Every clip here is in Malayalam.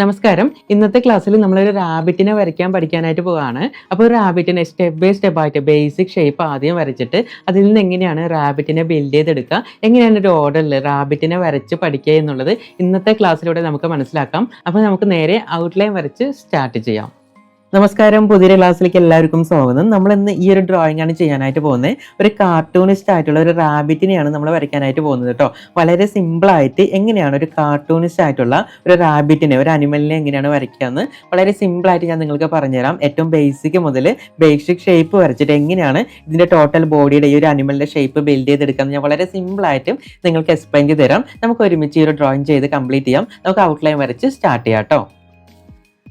നമസ്കാരം. ഇന്നത്തെ ക്ലാസ്സിൽ നമ്മളൊരു റാബിറ്റിനെ വരയ്ക്കാൻ പഠിക്കാനായിട്ട് പോവാണ്. അപ്പോൾ ഒരു റാബിറ്റിനെ സ്റ്റെപ്പ് ബൈ സ്റ്റെപ്പ് ആയിട്ട് ബേസിക് ഷേപ്പ് ആദ്യം വരച്ചിട്ട് അതിൽ നിന്ന് എങ്ങനെയാണ് റാബിറ്റിനെ ബിൽഡ് ചെയ്തെടുക്കുക എങ്ങനെയാണ് ഒരു ഓർഡറിൽ റാബിറ്റിനെ വരച്ച് പഠിക്കുക എന്നുള്ളത് ഇന്നത്തെ ക്ലാസ്സിലൂടെ നമുക്ക് മനസ്സിലാക്കാം. അപ്പോൾ നമുക്ക് നേരെ ഔട്ട്ലൈൻ വരച്ച് സ്റ്റാർട്ട് ചെയ്യാം. നമസ്കാരം പുതിയ ക്ലാസ്സിലേക്ക് എല്ലാവർക്കും സ്വാഗതം. നമ്മൾ ഇന്ന് ഈ ഒരു ഡ്രോയിങ് ആണ് ചെയ്യാനായിട്ട് പോകുന്നത് ഒരു കാർട്ടൂണിസ്റ്റ് ആയിട്ടുള്ള ഒരു റാബിറ്റിനെയാണ് നമ്മൾ വരയ്ക്കാനായിട്ട് പോകുന്നത് കേട്ടോ. വളരെ സിമ്പിളായിട്ട് എങ്ങനെയാണ് ഒരു കാർട്ടൂണിസ്റ്റ് ആയിട്ടുള്ള ഒരു റാബിറ്റിനെ ഒരു അനിമലിനെ എങ്ങനെയാണ് വരയ്ക്കുക എന്ന് വളരെ സിമ്പിളായിട്ട് ഞാൻ നിങ്ങൾക്ക് പറഞ്ഞുതരാം. ഏറ്റവും ബേസിക് മുതൽ ബേസിക് ഷേപ്പ് വരച്ചിട്ട് എങ്ങനെയാണ് ഇതിന്റെ ടോട്ടൽ ബോഡിയുടെ ഈ ഒരു അനിമലിന്റെ ഷേപ്പ് ബിൽഡ് ചെയ്തെടുക്കുക എന്ന് ഞാൻ വളരെ സിമ്പിളായിട്ടും നിങ്ങൾക്ക് എക്സ്പ്ലെയിൻ ചെയ്ത് തരാം നമുക്ക് ഒരുമിച്ച് ഈ ഒരു ഡ്രോയിങ് ചെയ്ത് കംപ്ലീറ്റ് ചെയ്യാം. നമുക്ക് ഔട്ട്ലൈൻ വരച്ച് സ്റ്റാർട്ട് ചെയ്യാം കേട്ടോ.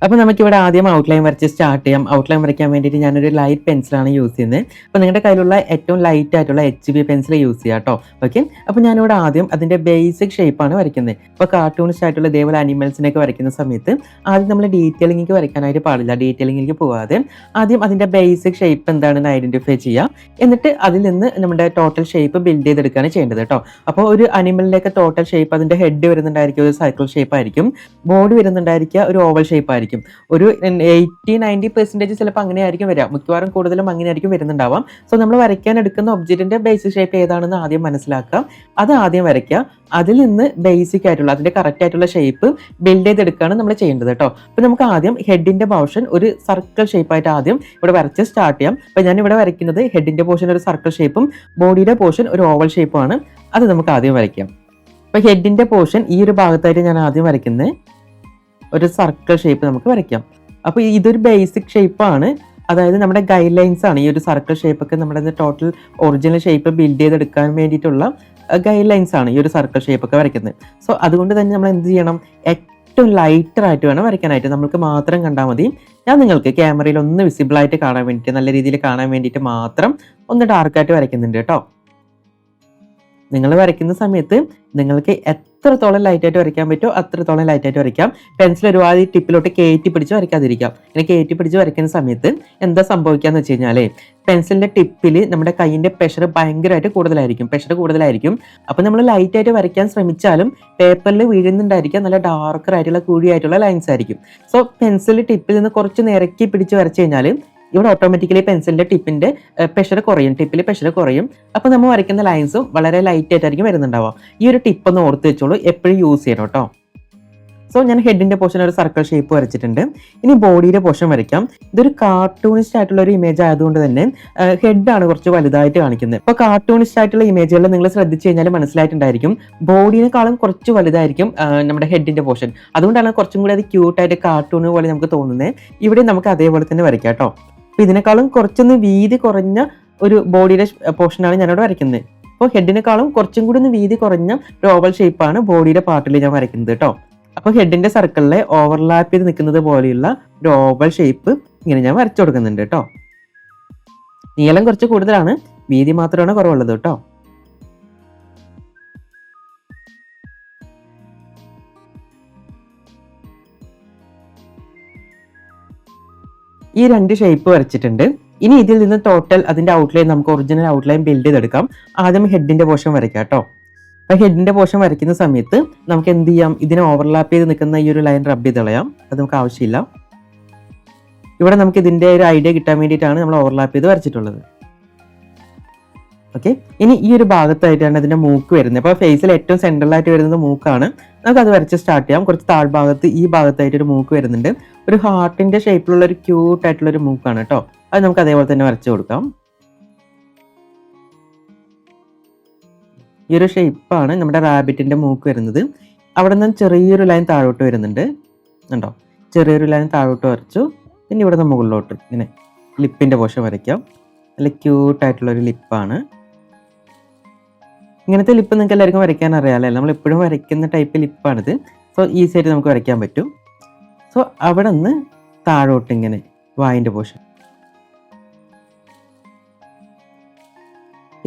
അപ്പോൾ നമുക്കിവിടെ ആദ്യം ഔട്ട്ലൈൻ വരച്ച് സ്റ്റാർട്ട് ചെയ്യാം. ഔട്ട്ലൈൻ വരയ്ക്കാൻ വേണ്ടിയിട്ട് ഞാനൊരു ലൈറ്റ് പെൻസിലാണ് യൂസ് ചെയ്യുന്നത് അപ്പോൾ നിങ്ങളുടെ കയ്യിലുള്ള ഏറ്റവും ലൈറ്റ് ആയിട്ടുള്ള എച്ച് ബി പെൻസിൽ യൂസ് ചെയ്യാം കേട്ടോ ഓക്കെ അപ്പോൾ ഞാനിവിടെ ആദ്യം അതിന്റെ ബേസിക് ഷേപ്പാണ് വരയ്ക്കുന്നത് ഇപ്പോൾ കാർട്ടൂണിസ്റ്റ് ആയിട്ടുള്ള ഇതേപോലെ അനിമൽസിനൊക്കെ വരയ്ക്കുന്ന സമയത്ത് ആദ്യം നമ്മൾ ഡീറ്റെയിലിങ്ങിലേക്ക് വരയ്ക്കാനായിട്ട് പാടില്ല. ഡീറ്റെയിലിംഗിലേക്ക് പോകാതെ ആദ്യം അതിന്റെ ബേസിക് ഷേപ്പ് എന്താണെന്ന് ഐഡന്റിഫൈ ചെയ്യാം. എന്നിട്ട് അതിൽ നിന്ന് നമ്മുടെ ടോട്ടൽ ഷേപ്പ് ബിൽഡ് ചെയ്തെടുക്കുകയാണ് ചെയ്യേണ്ടത് കേട്ടോ അപ്പോൾ ഒരു അനിമലിലേക്ക് ടോട്ടൽ ഷേപ്പ് അതിന്റെ ഹെഡ് വരുന്നുണ്ടായിരിക്കും ഒരു സർക്കിൾ ഷേപ്പ് ആയിരിക്കും. ബോഡി വരുന്നുണ്ടായിരിക്കുക ഒരു ഓവൽ ഷേപ്പ് ആയിരിക്കും. ഒരു എയ്റ്റി നയന്റി പെർസെന്റേജ് ചിലപ്പോൾ അങ്ങനെ ആയിരിക്കും വരിക. മിക്കവാറും കൂടുതലും അങ്ങനെ ആയിരിക്കും വരുന്നുണ്ടാവാം. സോ നമ്മൾ വരയ്ക്കാൻ എടുക്കുന്ന ഒബ്ജക്റ്റിന്റെ ബേസിക് ഷേപ്പ് ഏതാണെന്ന് ആദ്യം മനസ്സിലാക്കാം അത് ആദ്യം വരയ്ക്കുക. അതിൽ നിന്ന് ബേസിക് ആയിട്ടുള്ള അതിന്റെ കറക്റ്റ് ആയിട്ടുള്ള ഷേപ്പ് ബിൽഡ് ചെയ്തെടുക്കുകയാണ് നമ്മൾ ചെയ്യേണ്ടത് കേട്ടോ. അപ്പോൾ നമുക്ക് ആദ്യം ഹെഡിന്റെ പോർഷൻ ഒരു സർക്കിൾ ഷേപ്പായിട്ട് ആദ്യം ഇവിടെ വരച്ച് സ്റ്റാർട്ട് ചെയ്യാം. അപ്പോൾ ഞാൻ ഇവിടെ വരയ്ക്കുന്നത് ഹെഡിന്റെ പോർഷൻ ഒരു സർക്കിൾ ഷേപ്പും ബോഡിയുടെ പോർഷൻ ഒരു ഓവൽ ഷേപ്പുമാണ് അത് നമുക്ക് ആദ്യം വരയ്ക്കാം. അപ്പോൾ ഹെഡിന്റെ പോർഷൻ ഈ ഒരു ഭാഗത്തായിട്ട് ഞാൻ ആദ്യം വരയ്ക്കുന്നത് ഒരു സർക്കിൾ ഷേപ്പ് നമുക്ക് വരയ്ക്കാം. അപ്പോൾ ഇതൊരു ബേസിക് ഷേപ്പാണ് അതായത് നമ്മുടെ ഗൈഡ് ലൈൻസ് ആണ് ഈ ഒരു സർക്കിൾ ഷേപ്പ് ഒക്കെ നമ്മുടെ ടോട്ടൽ ഒറിജിനൽ ഷേപ്പ് ബിൽഡ് ചെയ്തെടുക്കാൻ വേണ്ടിയിട്ടുള്ള ഗൈഡ് ലൈൻസ് ആണ് ഈ ഒരു സർക്കിൾ ഷേപ്പ് ഒക്കെ വരയ്ക്കുന്നത്. സോ അതുകൊണ്ട് തന്നെ നമ്മൾ എന്ത് ചെയ്യണം? ഏറ്റവും ലൈറ്റർ ആയിട്ട് വേണം വരയ്ക്കാനായിട്ട്. നമുക്ക് മാത്രം കണ്ടാൽ മതി. ഞാൻ നിങ്ങൾക്ക് ക്യാമറയിൽ ഒന്ന് വിസിബിൾ ആയിട്ട് കാണാൻ വേണ്ടിയിട്ട് നല്ല രീതിയിൽ കാണാൻ വേണ്ടിയിട്ട് മാത്രം ഒന്ന് ഡാർക്കായിട്ട് വരയ്ക്കുന്നുണ്ട് കേട്ടോ. നിങ്ങൾ വരയ്ക്കുന്ന സമയത്ത് നിങ്ങൾക്ക് എത്രത്തോളം ലൈറ്റായിട്ട് വരയ്ക്കാൻ പറ്റുമോ അത്രത്തോളം ലൈറ്റായിട്ട് വരയ്ക്കാം. പെൻസിൽ ഒരുപാട് ടിപ്പിലോട്ട് കയറ്റി പിടിച്ച് വരയ്ക്കാതിരിക്കാം ഇങ്ങനെ കയറ്റി പിടിച്ച് വരയ്ക്കുന്ന സമയത്ത് എന്താ സംഭവിക്കാന്ന് വെച്ച് കഴിഞ്ഞാൽ പെൻസിലിന്റെ ടിപ്പിൽ നമ്മുടെ കൈയിന്റെ പ്രഷർ ഭയങ്കരമായിട്ട് കൂടുതലായിരിക്കും. പ്രഷർ കൂടുതലായിരിക്കും. അപ്പോൾ നമ്മൾ ലൈറ്റായിട്ട് വരയ്ക്കാൻ ശ്രമിച്ചാലും പേപ്പറിൽ വീഴുന്നുണ്ടായിരിക്കാം. നല്ല ഡാർക്കർ ആയിട്ടുള്ള കൂടിയായിട്ടുള്ള ലൈൻസ് ആയിരിക്കും. സോ പെൻസിൽ ടിപ്പിൽ നിന്ന് കുറച്ച് നിരക്കി പിടിച്ച് വരച്ച് കഴിഞ്ഞാൽ ഇവിടെ ഓട്ടോമാറ്റിക്കലി പെൻസിലിന്റെ ടിപ്പിന്റെ പ്രഷർ കുറയും. ടിപ്പിൽ പ്രഷർ കുറയും. അപ്പോൾ നമ്മൾ വരയ്ക്കുന്ന ലൈൻസും വളരെ ലൈറ്റ് ആയിട്ടായിരിക്കും വരുന്നുണ്ടാവുക. ഈ ഒരു ടിപ്പ് ഒന്ന് ഓർത്ത് വെച്ചോളൂ. എപ്പോഴും യൂസ് ചെയ്യണം കേട്ടോ സോ ഞാൻ ഹെഡിന്റെ പോർഷൻ ഒരു സർക്കിൾ ഷേപ്പ് വരച്ചിട്ടുണ്ട്. ഇനി ബോഡിയുടെ പോർഷൻ വരയ്ക്കാം. ഇതൊരു കാർട്ടൂണിസ്റ്റ് ആയിട്ടുള്ള ഒരു ഇമേജ് ആയതുകൊണ്ട് തന്നെ ഹെഡാണ് കുറച്ച് വലുതായിട്ട് കാണിക്കുന്നത്. ഇപ്പോൾ കാർട്ടൂണിസ്റ്റ് ആയിട്ടുള്ള ഇമേജുകൾ നിങ്ങൾ ശ്രദ്ധിച്ചു കഴിഞ്ഞാൽ മനസ്സിലായിട്ടുണ്ടായിരിക്കും. ബോഡിനേക്കാളും കുറച്ച് വലുതായിരിക്കും നമ്മുടെ ഹെഡിന്റെ പോർഷൻ അതുകൊണ്ടാണ് കുറച്ചും കൂടി അത് ക്യൂട്ടായിട്ട് കാർട്ടൂൺ പോലെ നമുക്ക് തോന്നുന്നത്. ഇവിടെ നമുക്ക് അതേപോലെ തന്നെ വരയ്ക്കാം കേട്ടോ അപ്പോൾ ഇതിനേക്കാളും കുറച്ചൊന്ന് വീതി കുറഞ്ഞ ഒരു ബോഡിയുടെ പോർഷനാണ് ഞാനിവിടെ വരയ്ക്കുന്നത്. അപ്പോൾ ഹെഡിനേക്കാളും കുറച്ചും കൂടി ഒന്ന് വീതി കുറഞ്ഞ ഒരു ഓവൽ ഷേപ്പാണ് ബോഡിയുടെ പാർട്ടിൽ ഞാൻ വരയ്ക്കുന്നത് കേട്ടോ അപ്പോൾ ഹെഡിന്റെ സർക്കിളിലെ ഓവർലാപ്പ് ചെയ്ത് നിൽക്കുന്നത് പോലെയുള്ള ഒരു ഓവൽ ഷേപ്പ് ഇങ്ങനെ ഞാൻ വരച്ചു കൊടുക്കുന്നുണ്ട് കേട്ടോ നീളം കുറച്ച് കൂടുതലാണ് വീതി മാത്രമാണ് കുറവുള്ളത് കേട്ടോ ഈ രണ്ട് ഷേപ്പ് വരച്ചിട്ടുണ്ട്. ഇനി ഇതിൽ നിന്ന് ടോട്ടൽ അതിന്റെ ഔട്ട്ലൈൻ നമുക്ക് ഒറിജിനൽ ഔട്ട്ലൈൻ ബിൽഡ് ചെയ്തെടുക്കാം. ആദ്യം ഹെഡിന്റെ പോർഷൻ വരയ്ക്കാം കേട്ടോ. അപ്പൊ ഹെഡിന്റെ പോർഷൻ വരയ്ക്കുന്ന സമയത്ത് നമുക്ക് എന്ത് ചെയ്യാം? ഇതിനെ ഓവർലാപ്പ് ചെയ്ത് നിൽക്കുന്ന ഈ ഒരു ലൈൻ റബ്ബ് ചെയ്ത് കളയാം. അത് നമുക്ക് ആവശ്യമില്ല. ഇവിടെ നമുക്ക് ഇതിന്റെ ഒരു ഐഡിയ കിട്ടാൻ വേണ്ടിയിട്ടാണ് നമ്മൾ ഓവർലാപ്പ് ചെയ്ത് വരച്ചിട്ടുള്ളത്. ഓക്കെ ഇനി ഈ ഒരു ഭാഗത്തായിട്ടാണ് അതിന്റെ മൂക്ക് വരുന്നത്. അപ്പോൾ ഫേസിൽ ഏറ്റവും സെൻട്രലായിട്ട് വരുന്നത് മൂക്കാണ്. നമുക്ക് അത് വരച്ച് സ്റ്റാർട്ട് ചെയ്യാം. കുറച്ച് താഴ്ഭാഗത്ത് ഈ ഭാഗത്തായിട്ട് ഒരു മൂക്ക് വരുന്നുണ്ട്. ഒരു ഹാർട്ടിന്റെ ഷേപ്പിലുള്ള ഒരു ക്യൂട്ട് ആയിട്ടുള്ള ഒരു മൂക്കാണ് കേട്ടോ. അത് നമുക്ക് അതേപോലെ തന്നെ വരച്ചു കൊടുക്കാം. ഈ ഒരു ഷേപ്പാണ് നമ്മുടെ റാബിറ്റിന്റെ മൂക്ക് വരുന്നത്. അവിടെ നിന്ന് ചെറിയൊരു ലൈൻ താഴോട്ട് വരുന്നുണ്ട്. കണ്ടോ? ചെറിയൊരു ലൈൻ താഴോട്ട് വരച്ചു. പിന്നെ ഇവിടെ നിന്ന് മുകളിലോട്ട് ഇങ്ങനെ ലിപ്പിന്റെ പോഷൻ വരയ്ക്കാം. നല്ല ക്യൂട്ടായിട്ടുള്ളൊരു ലിപ്പാണ് ഇങ്ങനത്തെ ലിപ്പ് നിങ്ങൾക്ക് എല്ലാവർക്കും വരയ്ക്കാൻ അറിയാമല്ലേ നമ്മൾ എപ്പോഴും വരയ്ക്കുന്ന ടൈപ്പ് ലിപ്പാണിത്. സോ ഈസി ആയിട്ട് നമുക്ക് വരയ്ക്കാൻ പറ്റും. സോ അവിടെ നിന്ന് താഴോട്ട് ഇങ്ങനെ വായിന്റെ പോഷൻ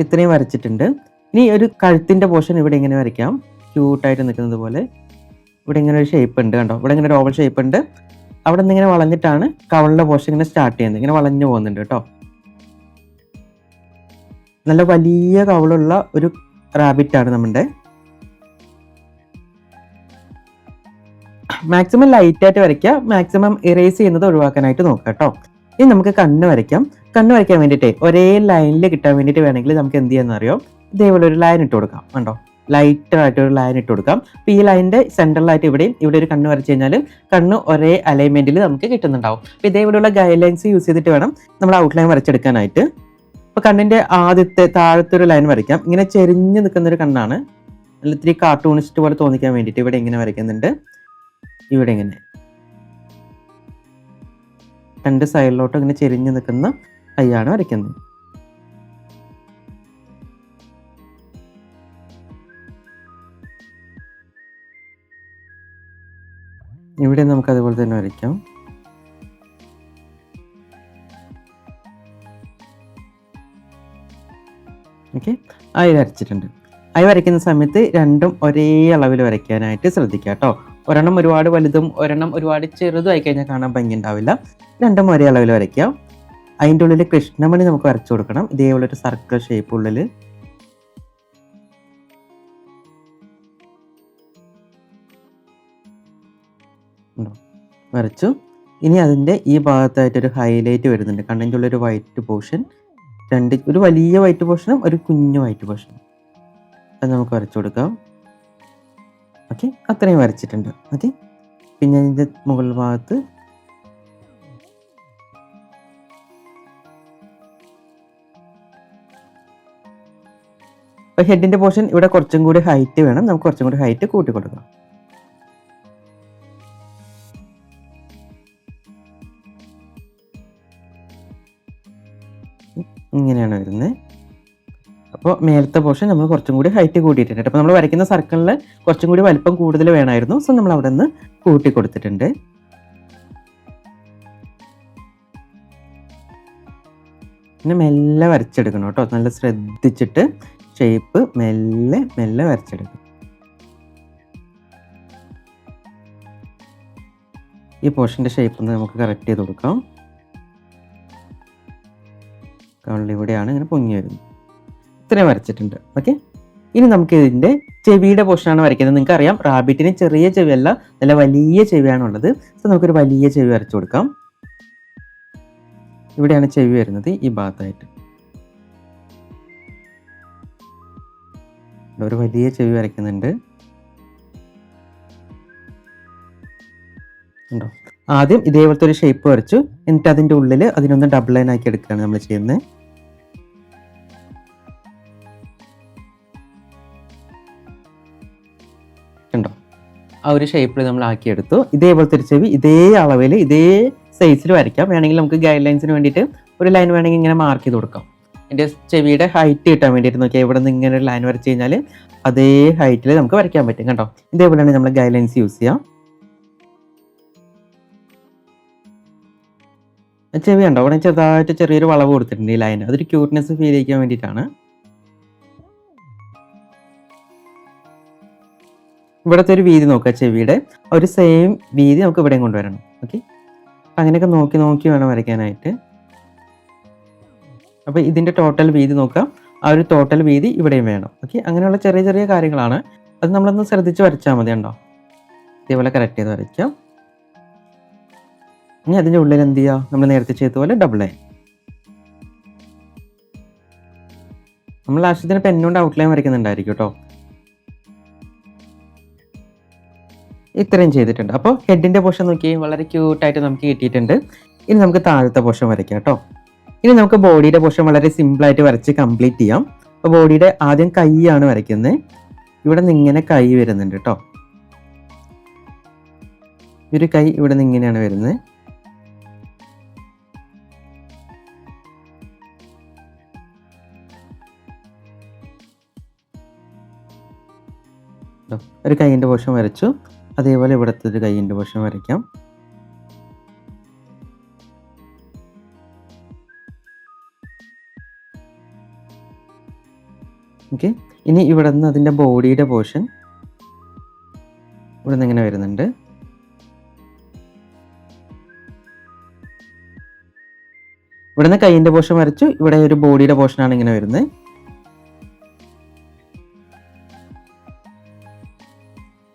ഇത്രയും വരച്ചിട്ടുണ്ട്. ഇനി ഒരു കഴുത്തിന്റെ പോർഷൻ ഇവിടെ ഇങ്ങനെ വരയ്ക്കാം. ക്യൂട്ടായിട്ട് നിൽക്കുന്നത് പോലെ. ഇവിടെ ഇങ്ങനെ ഒരു ഷേപ്പ് ഉണ്ട് കണ്ടോ? ഇവിടെ ഇങ്ങനെ ഒരു ഓവൽ ഷേപ്പ് ഉണ്ട്. അവിടെ നിന്ന് ഇങ്ങനെ വളഞ്ഞിട്ടാണ് കവളിന്റെ പോർഷൻ ഇങ്ങനെ സ്റ്റാർട്ട് ചെയ്യുന്നത്. ഇങ്ങനെ വളഞ്ഞു പോകുന്നുണ്ട് കേട്ടോ. നല്ല വലിയ കവളുള്ള ഒരു റാബിറ്റ് ആണ് നമ്മുടെ. മാക്സിമം ലൈറ്റ് ആയിട്ട് വരയ്ക്കുക. മാക്സിമം ഇറേസ് ചെയ്യുന്നത് ഒഴിവാക്കാനായിട്ട് നോക്കുക കേട്ടോ. ഇനി നമുക്ക് കണ്ണ് വരയ്ക്കാം. കണ്ണ് വരയ്ക്കാൻ വേണ്ടിയിട്ട് ഒരേ ലൈനിൽ കിട്ടാൻ വേണ്ടിയിട്ട് വേണമെങ്കിൽ നമുക്ക് എന്ത് ചെയ്യാന്ന് അറിയോ? ഇതേപോലെ ഒരു ലൈൻ ഇട്ട് കൊടുക്കാം കണ്ടോ? ലൈറ്റ് ആയിട്ട് ഒരു ലൈൻ ഇട്ട് കൊടുക്കാം. അപ്പം ഈ ലൈനിന്റെ സെൻട്രലായിട്ട് ഇവിടെയും ഇവിടെ ഒരു കണ്ണ് വരച്ച് കഴിഞ്ഞാൽ കണ്ണ് ഒരേ അലൈൻമെന്റിൽ നമുക്ക് കിട്ടുന്നുണ്ടാവും. അപ്പോൾ ഇതേപോലെയുള്ള ഗൈഡ് ലൈൻസ് യൂസ് ചെയ്തിട്ട് വേണം നമ്മൾ ഔട്ട്ലൈൻ വരച്ചെടുക്കാനായിട്ട്. അപ്പൊ കണ്ണിന്റെ ആദ്യത്തെ താഴത്തെ ഒരു ലൈൻ വരയ്ക്കാം. ഇങ്ങനെ ചെരിഞ്ഞു നിൽക്കുന്ന ഒരു കണ്ണാണ്. ഇത്തിരി കാർട്ടൂണിസ്റ്റ് പോലെ തോന്നിക്കാൻ വേണ്ടിയിട്ട് ഇവിടെ ഇങ്ങനെ വരയ്ക്കുന്നുണ്ട്. ഇവിടെ ഇങ്ങനെ. രണ്ട് സൈഡിലോട്ട് ഇങ്ങനെ ചെരിഞ്ഞു നിൽക്കുന്ന കൈയാണ് വരയ്ക്കുന്നത്. ഇവിടെ നമുക്ക് അതുപോലെ തന്നെ വരയ്ക്കാം. ഓക്കെ? ആയി വരച്ചിട്ടുണ്ട്. ആയി വരയ്ക്കുന്ന സമയത്ത് രണ്ടും ഒരേ അളവിൽ വരയ്ക്കാനായിട്ട് ശ്രദ്ധിക്കുക കേട്ടോ ഒരെണ്ണം ഒരുപാട് വലുതും ഒരെണ്ണം ഒരുപാട് ചെറുതും ആയി കഴിഞ്ഞാൽ കാണാൻ ഭംഗി ഉണ്ടാവില്ല രണ്ടും ഒരേ അളവിൽ വരയ്ക്കാം. അതിന്റെ ഉള്ളിൽ കൃഷ്ണമണി നമുക്ക് വരച്ചു കൊടുക്കണം. ഇതേപോലെ ഒരു സർക്കിൾ ഷേപ്പ് ഉള്ളിൽ വരച്ചു. ഇനി അതിന്റെ ഈ ഭാഗത്തായിട്ടൊരു ഹൈലൈറ്റ് വരുന്നുണ്ട്. കണ്ണിന്റെ ഉള്ളിൽ ഒരു വൈറ്റ് പോർഷൻ രണ്ട് ഒരു വലിയ വൈറ്റ് പോർഷനും ഒരു കുഞ്ഞു വൈറ്റ് പോർഷനും അത് നമുക്ക് വരച്ചു കൊടുക്കാം. ഓക്കെ അത്രയും വരച്ചിട്ടുണ്ട്. ഓക്കെ പിന്നെ അതിന്റെ മുകൾ ഭാഗത്ത് ഹെഡിന്റെ പോർഷൻ ഇവിടെ കുറച്ചും കൂടി ഹൈറ്റ് വേണം. നമുക്ക് കുറച്ചും കൂടി ഹൈറ്റ് കൂട്ടി കൊടുക്കാം ഇങ്ങനെയാണ് വരുന്നത്. അപ്പോൾ മേലത്തെ പോർഷൻ നമ്മൾ കുറച്ചും കൂടി ഹൈറ്റ് കൂട്ടിയിട്ടുണ്ട്. അപ്പോൾ നമ്മൾ വരയ്ക്കുന്ന സർക്കിളിൽ കുറച്ചും കൂടി വലിപ്പം കൂടുതൽ വേണമായിരുന്നു. സോ നമ്മൾ അവിടെ നിന്ന് കൂട്ടി കൊടുത്തിട്ടുണ്ട് പിന്നെ മെല്ലെ വരച്ചെടുക്കണം കേട്ടോ. നല്ല ശ്രദ്ധിച്ചിട്ട് ഷേപ്പ് മെല്ലെ മെല്ലെ വരച്ചെടുക്കും ഈ പോർഷന്റെ ഷേപ്പ് നമുക്ക് കറക്റ്റ് ചെയ്ത് കൊടുക്കാം. കവളിൽ ഇവിടെയാണ് ഇങ്ങനെ പൊങ്ങി വരുന്നത്. ഇത്രയും വരച്ചിട്ടുണ്ട്. ഓക്കെ ഇനി നമുക്ക് ഇതിന്റെ ചെവിയുടെ പോർഷനാണ് വരയ്ക്കുന്നത്. നിങ്ങൾക്ക് അറിയാം റാബിറ്റിന് ചെറിയ ചെവിയല്ല നല്ല വലിയ ചെവിയാണുള്ളത്. സോ നമുക്കൊരു വലിയ ചെവി വരച്ചു കൊടുക്കാം. ഇവിടെയാണ് ചെവി വരുന്നത് ഈ ഭാഗത്തായിട്ട്. ഒരു വലിയ ചെവി വരയ്ക്കുന്നുണ്ട്. ഉണ്ടോ ആദ്യം ഇതേപോലത്തെ ഒരു ഷേപ്പ് വരച്ചു. എന്നിട്ട് അതിന്റെ ഉള്ളിൽ അതിനൊന്ന് ഡബിൾ ലൈൻ ആക്കി എടുക്കുകയാണ് നമ്മൾ ചെയ്യുന്നത്. കണ്ടോ? ആ ഒരു ഷേപ്പിൽ നമ്മൾ ആക്കിയെടുത്തു. ഇതേപോലത്തെ ഒരു ചെവി ഇതേ അളവിൽ ഇതേ സൈസിൽ വരയ്ക്കാം. വേണമെങ്കിൽ നമുക്ക് ഗൈഡ് ലൈൻസിന് വേണ്ടിയിട്ട് ഒരു ലൈൻ വേണമെങ്കിൽ ഇങ്ങനെ മാർക്ക് ചെയ്ത് കൊടുക്കാം. എന്റെ ചെവിയുടെ ഹൈറ്റ് കിട്ടാൻ വേണ്ടിയിട്ട് നോക്കിയാൽ ഇവിടെ നിന്ന് ഇങ്ങനെ ഒരു ലൈൻ വരച്ച് കഴിഞ്ഞാൽ അതേ ഹൈറ്റിൽ നമുക്ക് വരയ്ക്കാൻ പറ്റും. കണ്ടോ? ഇതേപോലെയാണ് നമ്മൾ ഗൈഡ് ലൈൻസ് യൂസ് ചെയ്യാം. ചെവി ഉണ്ടോ അവിടെ ചെറുതായിട്ട് ചെറിയൊരു വളവ് കൊടുത്തിട്ടുണ്ട് ഈ ലൈൻ അതൊരു ക്യൂട്ട്നെസ് ഫീൽ ചെയ്യാൻ വേണ്ടിയിട്ടാണ്. ഇവിടുത്തെ ഒരു വീതി നോക്കുക ചെവിയുടെ. ഒരു സെയിം വീതി നമുക്ക് ഇവിടെയും കൊണ്ടുവരണം. ഓക്കെ അങ്ങനെയൊക്കെ നോക്കി നോക്കി വേണം വരയ്ക്കാനായിട്ട്. അപ്പോൾ ഇതിന്റെ ടോട്ടൽ വീതി നോക്കാം ആ ഒരു ടോട്ടൽ വീതി ഇവിടെയും വേണം. ഓക്കെ അങ്ങനെയുള്ള ചെറിയ ചെറിയ കാര്യങ്ങളാണ്. അത് നമ്മളൊന്ന് ശ്രദ്ധിച്ച് വരച്ചാൽ മതി ഉണ്ടോ ഇതേപോലെ കറക്റ്റ് ചെയ്ത് വരയ്ക്കാം. ഇനി അതിന്റെ ഉള്ളിൽ എന്ത് ചെയ്യുക നമ്മൾ നേരത്തെ ചെയ്ത പോലെ ഡബിൾ ലൈൻ നമ്മൾ ആവശ്യത്തിന് പെന്നുകൊണ്ട് ഔട്ട്ലൈൻ വരയ്ക്കുന്നുണ്ടായിരിക്കും കേട്ടോ. ഇത്രയും ചെയ്തിട്ടുണ്ട്. അപ്പോൾ ഹെഡിന്റെ പോഷൻ നോക്കി വളരെ ക്യൂട്ടായിട്ട് നമുക്ക് കിട്ടിയിട്ടുണ്ട്. ഇനി നമുക്ക് താഴത്തെ പോഷൻ വരയ്ക്കാം കേട്ടോ. ഇനി നമുക്ക് ബോഡിയുടെ പോഷൻ വളരെ സിമ്പിളായിട്ട് വരച്ച് കംപ്ലീറ്റ് ചെയ്യാം. അപ്പോൾ ബോഡിയുടെ ആദ്യം കൈയാണ് വരയ്ക്കുന്നത്. ഇവിടെ നിന്ന് ഇങ്ങനെ കൈ വരുന്നുണ്ട് കേട്ടോ. ഒരു കൈ ഇവിടെ നിന്ന് ഇങ്ങനെയാണ് വരുന്നത്. ഒരു കൈയിന്റെ പോർഷൻ വരച്ചു. അതേപോലെ ഇവിടുത്തെ ഒരു കൈയിന്റെ പോർഷൻ വരയ്ക്കാം. ഓക്കെ. ഇനി ഇവിടെ നിന്ന് അതിന്റെ ബോഡിയുടെ പോർഷൻ ഇവിടെ നിന്ന് ഇങ്ങനെ വരുന്നുണ്ട്. ഇവിടെ നിന്ന് കൈയിന്റെ പോർഷൻ വരച്ചു. ഇവിടെ ഒരു ബോഡിയുടെ പോർഷനാണ് ഇങ്ങനെ വരുന്നത്.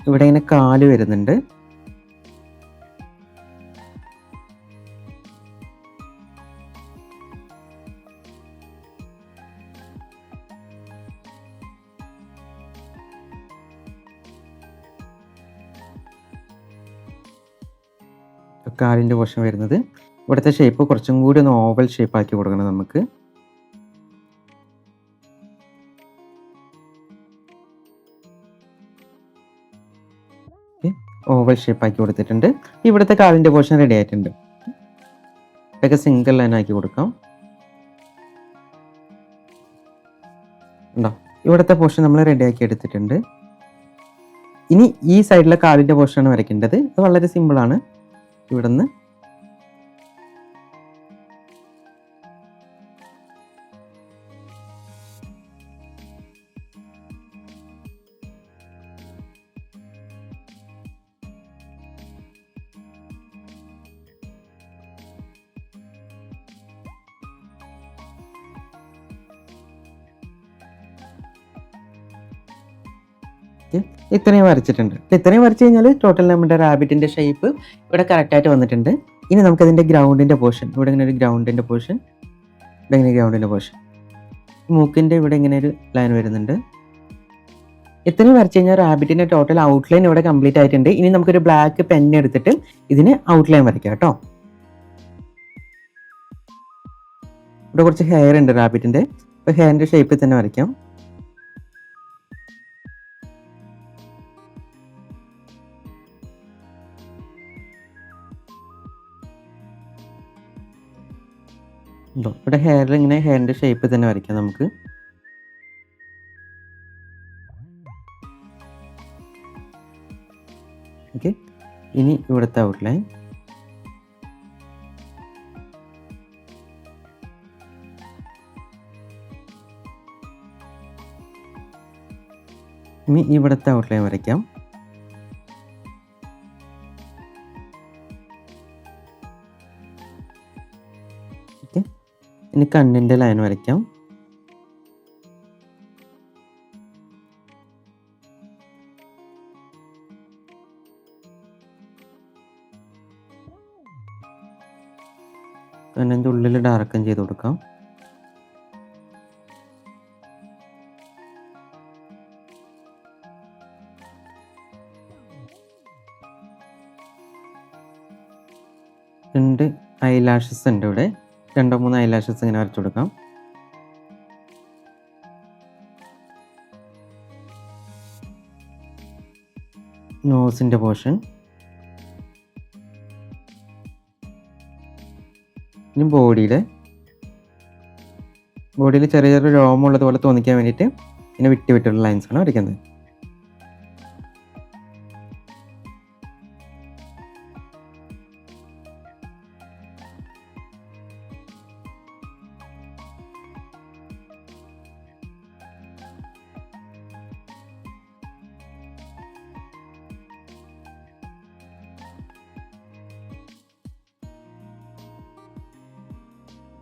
ഇവിടെ ഇങ്ങനെ കാൽ വരുന്നുണ്ട്. കാലിന്റെ പോഷം വരുന്നത്. ഇവിടുത്തെ ഷേപ്പ് കുറച്ചും കൂടി ഒന്ന് ഓവൽ ഷേപ്പാക്കി കൊടുക്കണം നമുക്ക്. ഓവൽ ഷേപ്പ് ആക്കി കൊടുത്തിട്ടുണ്ട്. ഇവിടുത്തെ കാലിന്റെ പോർഷൻ റെഡി ആയിട്ടുണ്ട്. ഇതൊക്കെ സിംഗിൾ ലൈൻ ആക്കി കൊടുക്കാം. ഉണ്ടോ ഇവിടുത്തെ പോർഷൻ നമ്മൾ റെഡി ആക്കി എടുത്തിട്ടുണ്ട്. ഇനി ഈ സൈഡിലെ കാലിന്റെ പോർഷനാണ് വരയ്ക്കേണ്ടത്. അത് വളരെ സിമ്പിളാണ് ഇവിടുന്ന് ഇത്രയും വരച്ചിട്ടുണ്ട്. ഇത്രയും വരച്ചു കഴിഞ്ഞാൽ ടോട്ടൽ നമ്മുടെ റാബിറ്റിന്റെ ഷേപ്പ് ഇവിടെ കറക്റ്റായിട്ട് വന്നിട്ടുണ്ട്. ഇനി നമുക്ക് ഗ്രൗണ്ടിന്റെ പോർഷൻ ഇവിടെ ഇങ്ങനെ ഒരു ഗ്രൗണ്ടിന്റെ പോർഷൻ ഇവിടെ ഇങ്ങനെ ഗ്രൗണ്ടിന്റെ പോർഷൻ മൂക്കിന്റെ ഇവിടെ ഇങ്ങനെ ഒരു ലൈൻ വരുന്നുണ്ട്. ഇത്രയും വരച്ചു കഴിഞ്ഞാൽ റാബിറ്റിന്റെ ടോട്ടൽ ഔട്ട്ലൈൻ ഇവിടെ കംപ്ലീറ്റ് ആയിട്ടുണ്ട്. ഇനി നമുക്കൊരു ബ്ലാക്ക് പെൻ എടുത്തിട്ട് ഇതിന് ഔട്ട്ലൈൻ വരയ്ക്കാം കേട്ടോ. ഇവിടെ കുറച്ച് ഹെയർ ഉണ്ട് റാബിറ്റിന്റെ അപ്പോൾ ഹെയറിന്റെ ഷേപ്പിൽ തന്നെ വരയ്ക്കാം. ഇവിടെ ഹെയറിൽ ഇങ്ങനെ ഹെയറിന്റെ ഷേപ്പ് തന്നെ വരയ്ക്കാം നമുക്ക്. ഓക്കെ ഇനി ഇവിടുത്തെ ഔട്ട്ലൈൻ ഇനി ഇവിടുത്തെ ഔട്ട്ലൈൻ വരയ്ക്കാം. ഇനി കണ്ണിന്റെ ലൈൻ വരയ്ക്കാം. കണ്ണിന്റെ ഉള്ളിൽ ഡാർക്കും ചെയ്ത് കൊടുക്കാം. രണ്ട് ഐലാഷസ് ഉണ്ട് ഇവിടെ. രണ്ടോ മൂന്നോ ഐലാഷസ് ഇങ്ങനെ വരച്ചു കൊടുക്കാം. നോസിന്റെ പോർഷൻ. ഇനി ബോഡിയിൽ ബോഡിയിൽ ചെറിയ ചെറിയ രോമമുള്ളത് പോലെ തോന്നിക്കാൻ വേണ്ടിയിട്ട് ഇങ്ങനെ വിട്ട് വിട്ടുള്ള ലൈൻസ് ആണ് വരയ്ക്കുന്നത്.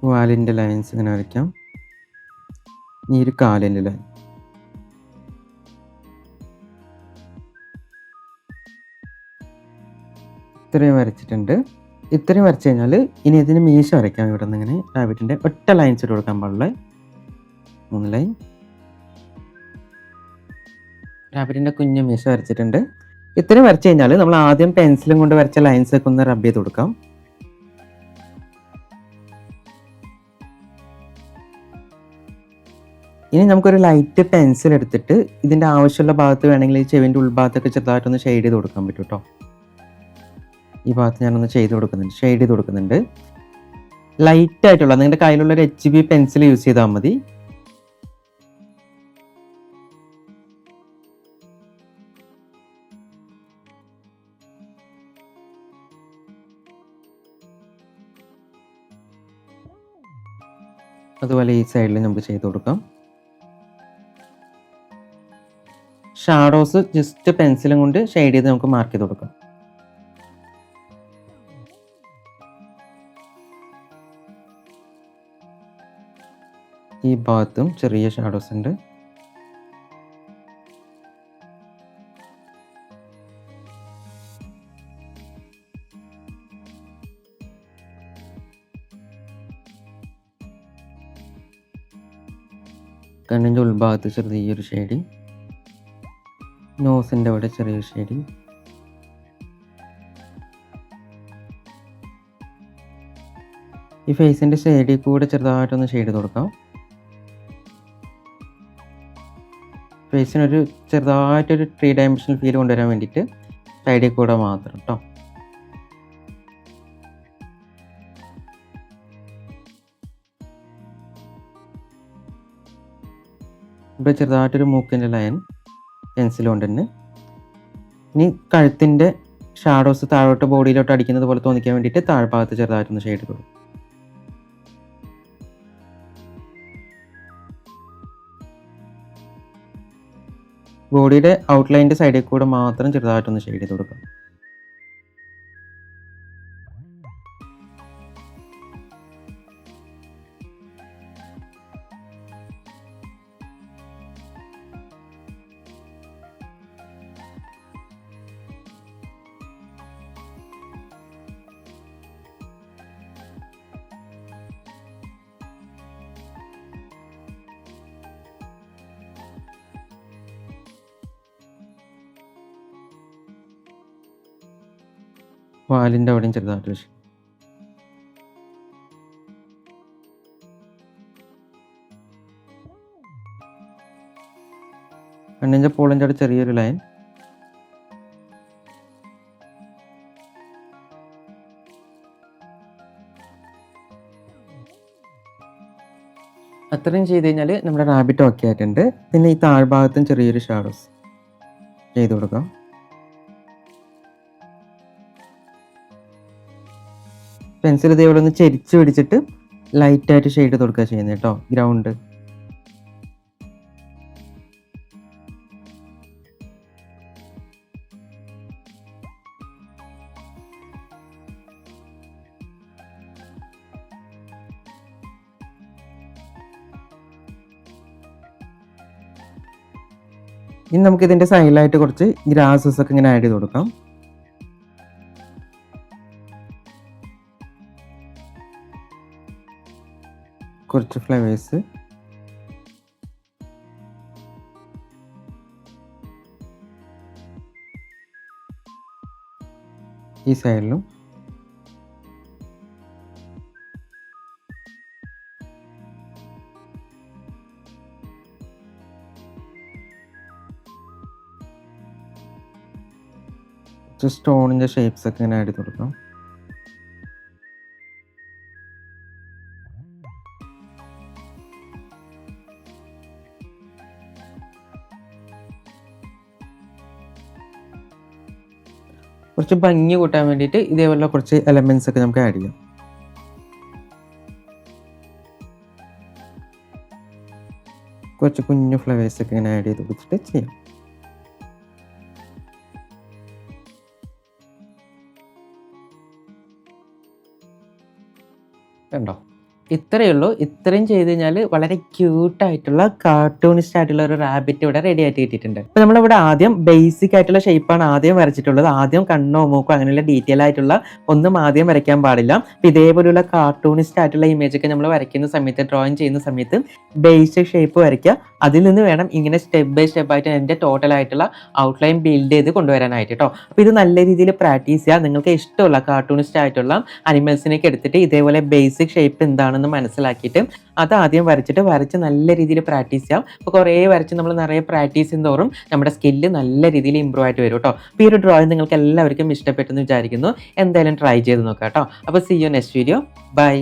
വാലിന്റെ ലൈൻസ് ഇങ്ങനെ വരയ്ക്കാം. ഈ ഒരു കാലിന്റെ ലൈൻ. ഇത്രയും വരച്ചിട്ടുണ്ട്. ഇത്രയും വരച്ചു കഴിഞ്ഞാൽ ഇനി ഇതിന് മീശ വരയ്ക്കാം. ഇവിടെ നിന്ന് ഇങ്ങനെ റാബിറ്റിന്റെ ഒറ്റ ലൈൻസ് ഇട്ട് കൊടുക്കാൻ പാടുള്ള മൂന്ന് ലൈൻ. റാബിറ്റിന്റെ കുഞ്ഞു മീശ വരച്ചിട്ടുണ്ട്. ഇത്രയും വരച്ചു കഴിഞ്ഞാൽ നമ്മൾ ആദ്യം പെൻസിലും കൊണ്ട് വരച്ച ലൈൻസൊക്കെ ഒന്ന് റബ്ബ് ചെയ്ത് കൊടുക്കാം. ഇനി നമുക്കൊരു ലൈറ്റ് പെൻസിൽ എടുത്തിട്ട് ഇതിന്റെ ആവശ്യമുള്ള ഭാഗത്ത് വേണമെങ്കിൽ ഈ ചെവിന്റെ ഉൾഭാഗത്തൊക്കെ ചെറുതായിട്ടൊന്ന് ഷെയ്ഡ് ചെയ്ത് കൊടുക്കാൻ പറ്റും കേട്ടോ ഈ ഭാഗത്ത് ഞാനൊന്ന് ചെയ്ത് കൊടുക്കുന്നുണ്ട് ഷെയ്ഡ് ചെയ്ത് കൊടുക്കുന്നുണ്ട്. ലൈറ്റ് ആയിട്ടുള്ള നിങ്ങളുടെ കയ്യിലുള്ള ഒരു എച്ച് ബി പെൻസിൽ യൂസ് ചെയ്താൽ മതി. അതുപോലെ ഈ സൈഡിൽ നമുക്ക് ചെയ്ത് കൊടുക്കാം. ഷാഡോസ് ജസ്റ്റ് പെൻസിലും കൊണ്ട് ഷെയ്ഡ് ചെയ്ത് നമുക്ക് മാർക്ക് ചെയ്ത് കൊടുക്കാം. ഈ ഭാഗത്തും ചെറിയ ഷാഡോസ് ഉണ്ട്. കണ്ണിന്റെ ഉൾഭാഗത്ത് ഒരു ഷെയ്ഡിങ്. നോസിന്റെ അവിടെ ചെറിയ ഷെയ്ഡിങ് ഈ ഫേസിന്റെ ഷെയ്ഡിൽ കൂടെ ചെറുതായിട്ടൊന്ന് ഷെയ്ഡ് കൊടുക്കാം. ഫേസിനൊരു ചെറുതായിട്ടൊരു ത്രീ ഡയമെൻഷണൽ ഫീൽ കൊണ്ടുവരാൻ വേണ്ടിയിട്ട് സൈഡിൽ കൂടെ മാത്രം കേട്ടോ ഇവിടെ ചെറുതായിട്ടൊരു മൂക്കിന്റെ ലയൻ പെൻസിൽ കൊണ്ടുതന്നെ ഇനി കഴുത്തിന്റെ ഷാഡോസ് താഴോട്ട് ബോഡിയിലോട്ട് അടിക്കുന്നത് പോലെ തോന്നിക്കാൻ വേണ്ടിയിട്ട് താഴ്ഭാഗത്ത് ചെറുതായിട്ടൊന്ന് ഷെയ്ഡ് കൊടുക്കും ബോഡിയുടെ ഔട്ട്ലൈന്റെ സൈഡിൽ കൂടെ മാത്രം ചെറുതായിട്ടൊന്ന് ഷെയ്ഡ് ചെയ്ത് കൊടുക്കാം. വാലിന്റെ അവിടെയും ചെറുതായിട്ട് വെച്ചു കണ്ണിന്റെ പോളിന്റെ അവിടെ ചെറിയൊരു ലൈൻ. അത്രയും ചെയ്ത് കഴിഞ്ഞാൽ നമ്മുടെ റാബിറ്റ് ഓക്കെ ആയിട്ടുണ്ട്. പിന്നെ ഈ താഴ്ഭാഗത്തും ചെറിയൊരു ഷാഡോസ് ചെയ്ത് കൊടുക്കാം. പെൻസിൽ ഇതേപോലെ ഒന്ന് ചെരിച്ച് പിടിച്ചിട്ട് ലൈറ്റായിട്ട് ഷെയ്ഡ് കൊടുക്കുക ചെയ്യുന്നത് കേട്ടോ ഗ്രൗണ്ട് ഇനി നമുക്ക് ഇതിന്റെ സൈഡിലായിട്ട് കുറച്ച് ഗ്രാസസ് ഒക്കെ ഇങ്ങനെ ആഡ് ചെയ്ത് കൊടുക്കാം. കുറച്ച് ഫ്ലവേഴ്സ്. ഈ സൈഡിലും. സ്റ്റോണിന്റെ ഷേപ്സ് ഒക്കെ ഇങ്ങനെ ചെയ്ത് കൊടുക്കാം. കുറച്ച് ഭംഗി കൂട്ടാൻ വേണ്ടിയിട്ട് ഇതേപോലെ കുറച്ച് എലമെന്റ്സ് ഒക്കെ നമുക്ക് ആഡ് ചെയ്യാം. കുറച്ച് കുഞ്ഞു ഫ്ലവേഴ്സ് ഒക്കെ ഇങ്ങനെ ആഡ് ചെയ്ത് കൊടുത്തിട്ട് ചെയ്യാം. കണ്ടോ? ഇത്രയേ ഉള്ളൂ. ഇത്രയും ചെയ്ത് കഴിഞ്ഞാൽ വളരെ ക്യൂട്ടായിട്ടുള്ള കാർട്ടൂണിസ്റ്റ് ആയിട്ടുള്ള ഒരു റാബിറ്റ് ഇവിടെ റെഡി ആയിട്ട് കിട്ടിയിട്ടുണ്ട്. അപ്പോൾ നമ്മളിവിടെ ആദ്യം ബേസിക് ആയിട്ടുള്ള ഷേപ്പാണ് ആദ്യം വരച്ചിട്ടുള്ളത്. ആദ്യം കണ്ണോ മൂക്കോ അങ്ങനെയുള്ള ഡീറ്റെയിൽ ആയിട്ടുള്ള ഒന്നും ആദ്യം വരയ്ക്കാൻ പാടില്ല. അപ്പോൾ ഇതേപോലെയുള്ള കാർട്ടൂണിസ്റ്റ് ആയിട്ടുള്ള ഇമേജ് ഒക്കെ നമ്മൾ വരയ്ക്കുന്ന സമയത്ത് ഡ്രോയിങ് ചെയ്യുന്ന സമയത്ത് ബേസിക് ഷേപ്പ് വരയ്ക്കുക. അതിൽ നിന്ന് വേണം ഇങ്ങനെ സ്റ്റെപ്പ് ബൈ സ്റ്റെപ്പ് ആയിട്ട് എന്റെ ടോട്ടൽ ആയിട്ടുള്ള ഔട്ട്ലൈൻ ബിൽഡ് ചെയ്ത് കൊണ്ടുവരാനായിട്ട് കേട്ടോ അപ്പോൾ ഇത് നല്ല രീതിയിൽ പ്രാക്ടീസ് ചെയ്യുക. നിങ്ങൾക്ക് ഇഷ്ടമുള്ള കാർട്ടൂണിസ്റ്റ് ആയിട്ടുള്ള അനിമൽസിനൊക്കെ എടുത്തിട്ട് ഇതേപോലെ ബേസിക് ഷേപ്പ് എന്താണെന്ന് മനസ്സിലാക്കിയിട്ട് അത് ആദ്യം വരച്ചിട്ട് വരച്ച് നല്ല രീതിയിൽ പ്രാക്ടീസ് ചെയ്യാം. അപ്പോൾ കുറേ വരച്ച് നമ്മൾ നിറയെ പ്രാക്ടീസ് ചെയ്യുന്നതോറും നമ്മുടെ സ്കില്ല് നല്ല രീതിയിൽ ഇമ്പ്രൂവ് ആയിട്ട് വരും കേട്ടോ. അപ്പോൾ ഈ ഒരു ഡ്രോയിങ് നിങ്ങൾക്ക് എല്ലാവർക്കും ഇഷ്ടപ്പെട്ടെന്ന് വിചാരിക്കുന്നു. എന്തായാലും ട്രൈ ചെയ്ത് നോക്കാം കേട്ടോ. അപ്പോൾ see you next video bye